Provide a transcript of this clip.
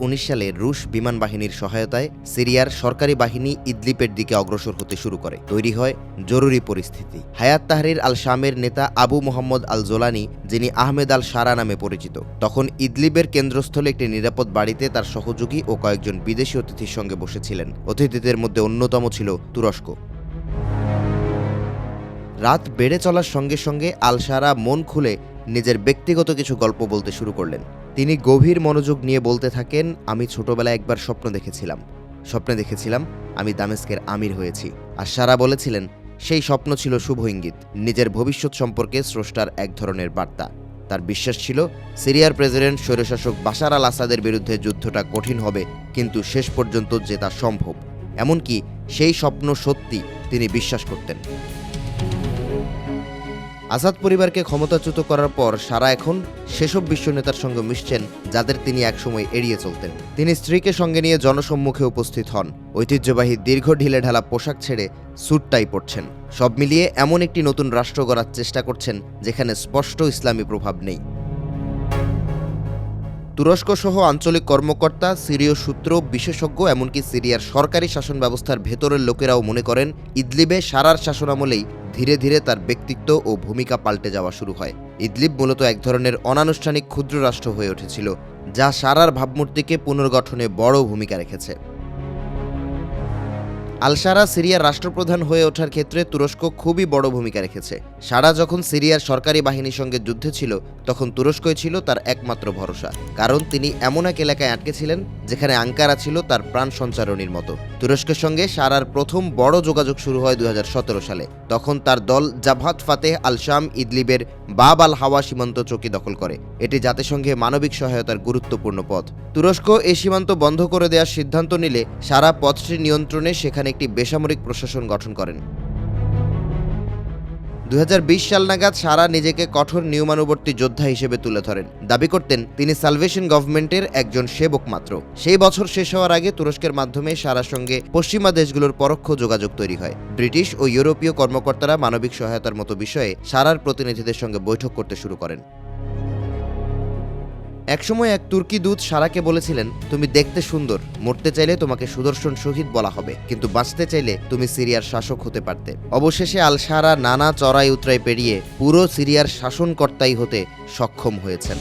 উনিশ সালে রুশ বিমান বাহিনীর সহায়তায় সিরিয়ার সরকারি বাহিনী ইদলিপের দিকে অগ্রসর হতে শুরু করে। তৈরি হয় জরুরি পরিস্থিতি। হায়াত তাহরির আল শামের নেতা আবু মোহাম্মদ আল জোলানি যিনি আহমেদ আল সারা নামে পরিচিত, তখন ইদলিবের কেন্দ্রস্থলে একটি নিরাপদ বাড়িতে তার সহযোগী ও কয়েকজন বিদেশি অতিথির সঙ্গে বসেছিলেন। অতিথিদের মধ্যে অন্যতম ছিল তুরস্ক। রাত বেড়ে চলার সঙ্গে সঙ্গে আলসারা মন খুলে নিজের ব্যক্তিগত কিছু গল্প বলতে শুরু করলেন। তিনি গভীর মনোযোগ নিয়ে বলতে থাকেন, আমি ছোটবেলায় একবার স্বপ্ন দেখেছিলাম। স্বপ্নে দেখেছিলাম আমি দামেস্কের আমির হয়েছি। আর সারা বলেছিলেন, সেই স্বপ্ন ছিল শুভ ইঙ্গিত, নিজের ভবিষ্যৎ সম্পর্কে স্রষ্টার এক ধরনের বার্তা। তার বিশ্বাস ছিল, সিরিয়ার প্রেসিডেন্ট, স্বৈরশাসক বাশার আল আসাদের বিরুদ্ধে যুদ্ধটা কঠিন হবে, কিন্তু শেষ পর্যন্ত জেতা সম্ভব। এমনকি সেই স্বপ্ন সত্যি তিনি বিশ্বাস করতেন। আসাদ পরিবারকে ক্ষমতাচ্যুত করার পর সারা এখন সেসব বিশ্ব নেতার সঙ্গে মিশছেন যাদের তিনি একসময় এড়িয়ে চলতেন। তিনি স্ত্রীকে সঙ্গে নিয়ে জনসম্মুখে উপস্থিত হন। ঐতিহ্যবাহী দীর্ঘ ঢিলে ঢালা পোশাক ছেড়ে স্যুটটাই পড়ছেন সব মিলিয়ে এমন একটি নতুন রাষ্ট্র গড়ার চেষ্টা করছেন যেখানে স্পষ্ট ইসলামী প্রভাব নেই। তুরস্ক সহ আঞ্চলিক কর্মকর্তা, সিরীয় সূত্র, বিশেষজ্ঞ, এমনকি সিরিয়ার সরকারি শাসন ব্যবস্থার ভেতরের লোকেরাও মনে করেন, ইদলিবে সারার শাসনামলেই ধীরে ধীরে তার ব্যক্তিত্ব ও ভূমিকা পাল্টে যাওয়া শুরু হয়। ইদলিব মূলত এক ধরনের অনানুষ্ঠানিক ক্ষুদ্র রাষ্ট্র হয়ে উঠেছিল, যা সারার ভাবমূর্তিকে পুনর্গঠনে বড় ভূমিকা রেখেছে। আলসারা সিরিয়ার রাষ্ট্রপ্রধান হয়ে ওঠার ক্ষেত্রে তুরস্ক খুবই বড় ভূমিকা রেখেছে। সারা যখন সিরিয়ার সরকারি বাহিনীর সঙ্গে যুদ্ধে ছিল, তখন তুরস্কই ছিল তার একমাত্র ভরসা। কারণ তিনি এমন এক এলাকায় আটকে ছিলেন, যেখানে আঙ্কারা ছিল তার প্রাণ সঞ্চারণীর মতো। তুরস্কের সঙ্গে সারার প্রথম বড় যোগাযোগ শুরু হয় দু হাজার সতেরো সালে। তখন তার দল জাভাত ফাতেহ আল শাম ইদলিবের বাব আল হাওয়া সীমান্ত চৌকি দখল করে। এটি জাতিসংঘে মানবিক সহায়তার গুরুত্বপূর্ণ পথ। তুরস্ক এই সীমান্ত বন্ধ করে দেওয়ার সিদ্ধান্ত নিলে সারা পথটির নিয়ন্ত্রণে সেখানে একটি বেসামরিক প্রশাসন গঠন করেন। দু হাজার বিশ সাল নাগাদ সারা নিজেকে কঠোর নিয়মানুবর্তী যোদ্ধা হিসেবে তুলে ধরেন। দাবি করতেন, তিনি সালভেশন গভর্নমেন্টের একজন সেবক মাত্র। সেই বছর শেষ হওয়ার আগে তুরস্কের মাধ্যমে সারার সঙ্গে পশ্চিমা দেশগুলোর পরোক্ষ যোগাযোগ তৈরি হয়। ব্রিটিশ ও ইউরোপীয় কর্মকর্তারা মানবিক সহায়তার মতো বিষয়ে সারার প্রতিনিধিদের সঙ্গে বৈঠক করতে শুরু করেন। একসময় এক তুর্কি দূত সারাকে বলেছিলেন, তুমি দেখতে সুন্দর, মরতে চাইলে তোমাকে সুদর্শন শহীদ বলা হবে, কিন্তু বাঁচতে চাইলে তুমি সিরিয়ার শাসক হতে পারতে। অবশেষে আল সারা নানা চড়াই উতরাই পেরিয়ে পুরো সিরিয়ার শাসনকর্তাই হতে সক্ষম হয়েছেন।